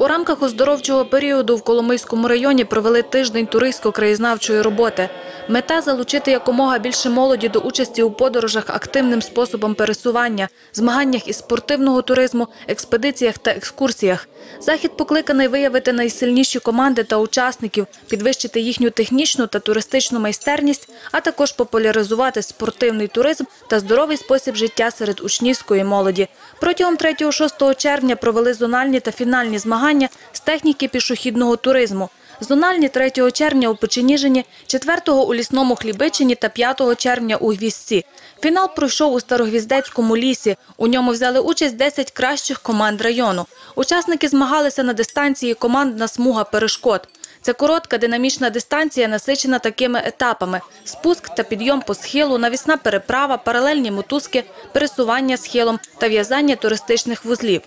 У рамках оздоровчого періоду в Коломийському районі провели тиждень туристсько-краєзнавчої роботи. Мета – залучити якомога більше молоді до участі у подорожах активним способом пересування, змаганнях із спортивного туризму, експедиціях та екскурсіях. Захід покликаний виявити найсильніші команди та учасників, підвищити їхню технічну та туристичну майстерність, а також популяризувати спортивний туризм та здоровий спосіб життя серед учнівської молоді. Протягом 3-6 червня провели зональні та фінальні змагання з техніки пішохідного туризму. Зональні 3 червня у Печеніжині, 4-го у Лісному Хлібичині та 5 червня у Гвіздці. Фінал пройшов у Старогвіздецькому лісі. У ньому взяли участь 10 кращих команд району. Учасники змагалися на дистанції командна смуга перешкод. Це коротка динамічна дистанція, насичена такими етапами: спуск та підйом по схилу, навісна переправа, паралельні мотузки, пересування схилом та в'язання туристичних вузлів.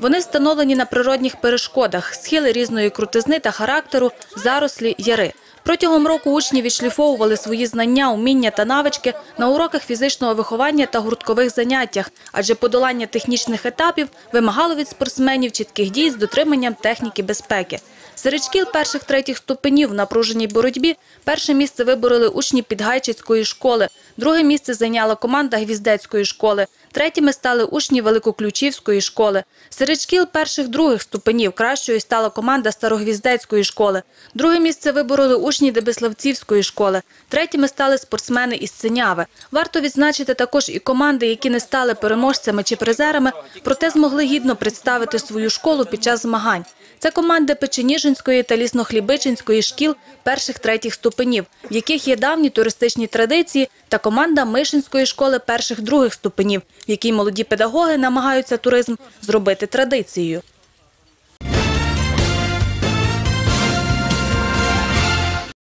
Вони встановлені на природних перешкодах, схили різної крутизни та характеру, зарослі, яри. Протягом року учні відшліфовували свої знання, уміння та навички на уроках фізичного виховання та гурткових заняттях, адже подолання технічних етапів вимагало від спортсменів чітких дій з дотриманням техніки безпеки. Серед шкіл перших третіх ступенів в напруженій боротьбі перше місце вибороли учні Підгайчицької школи, друге місце зайняла команда Гвіздецької школи, третіми стали учні Великоключівської школи. Серед шкіл перших других ступенів кращою стала команда Старогвіздецької школи. Друге місце вибороли учні Дебиславцівської школи. Третіми стали спортсмени із Синяви. Варто відзначити також і команди, які не стали переможцями чи призерами, проте змогли гідно представити свою школу під час змагань. Це команди Печеніжинської та Ліснохлібичинської шкіл перших третіх ступенів, в яких є давні туристичні традиції, та команда Мишинської школи перших других ступенів, в якій молоді педагоги намагаються туризм зробити традицією.